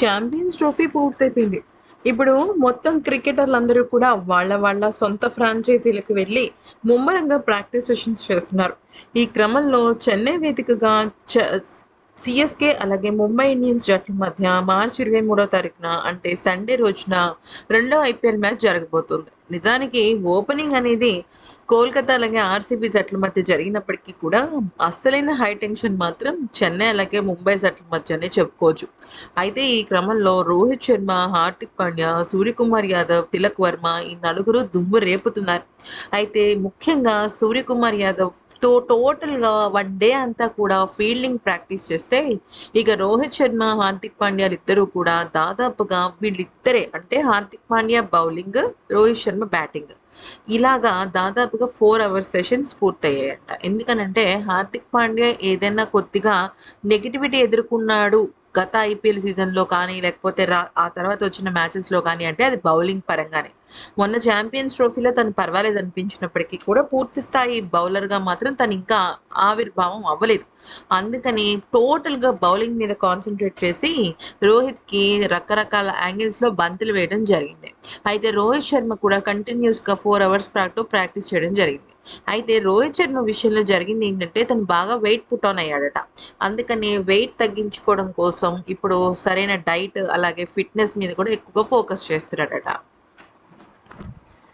Champions trophy పూర్తయిపోయింది. ఇప్పుడు మొత్తం క్రికెటర్లు అందరూ కూడా వాళ్ళ వాళ్ళ సొంత ఫ్రాంచైజీలకు వెళ్ళి ముమ్మరంగా ప్రాక్టీస్ సెషన్స్ చేస్తున్నారు. ఈ క్రమంలో చెన్నై వేదికగా చ సిఎస్కే అలాగే ముంబై ఇండియన్స్ జట్ల మధ్య మార్చి ఇరవై మూడో తారీఖున అంటే సండే రోజున రెండో ఐపీఎల్ మ్యాచ్ జరగబోతుంది. నిజానికి ఓపెనింగ్ అనేది కోల్కతా అలాగే ఆర్సీబీ జట్ల మధ్య జరిగినప్పటికీ కూడా అస్సలైన హై టెన్షన్ మాత్రం చెన్నై అలాగే ముంబై జట్ల మధ్యనే చెప్పుకోవచ్చు. అయితే ఈ క్రమంలో రోహిత్ శర్మ హార్దిక్ పాండ్యా సూర్యకుమార్ యాదవ్ తిలక్ వర్మ ఈ నలుగురు దుమ్ము రేపుతున్నారు. అయితే ముఖ్యంగా సూర్యకుమార్ యాదవ్ తో టోటల్గా వన్ డే అంతా కూడా ఫీల్డింగ్ ప్రాక్టీస్ చేస్తే ఇక రోహిత్ శర్మ హార్దిక్ పాండ్యాలు ఇద్దరూ కూడా దాదాపుగా వీళ్ళిద్దరే. అంటే హార్దిక్ పాండ్యా బౌలింగ్ రోహిత్ శర్మ బ్యాటింగ్ ఇలాగా దాదాపుగా ఫోర్ అవర్స్ సెషన్స్ పూర్తయ్యాయట. ఎందుకనంటే హార్దిక్ పాండ్యా ఏదైనా కొద్దిగా నెగిటివిటీ ఎదుర్కొన్నాడు గత ఐపీఎల్ సీజన్లో కానీ లేకపోతే రా ఆ తర్వాత వచ్చిన మ్యాచెస్లో కానీ అంటే అది బౌలింగ్ పరంగానే. మొన్న ఛాంపియన్స్ ట్రోఫీలో తను పర్వాలేదు అనిపించినప్పటికీ కూడా పూర్తి స్థాయి బౌలర్గా మాత్రం తను ఇంకా ఆవిర్భావం అవ్వలేదు. అందుకని టోటల్గా బౌలింగ్ మీద కాన్సన్ట్రేట్ చేసి రోహిత్కి రకరకాల యాంగిల్స్లో బంతులు వేయడం జరిగింది. అయితే రోహిత్ శర్మ కూడా కంటిన్యూస్గా ఫోర్ అవర్స్ పాటు ప్రాక్టీస్ చేయడం జరిగింది. అయితే రోహిత్ శర్మ విషయంలో జరిగింది ఏంటంటే తను బాగా వెయిట్ పుట్ ఆన్ అయ్యాడట. అందుకని వెయిట్ తగ్గించుకోవడం కోసం ఇప్పుడు సరైన డైట్ అలాగే ఫిట్నెస్ మీద కూడా ఎక్కువగా ఫోకస్ చేస్తున్నాడట.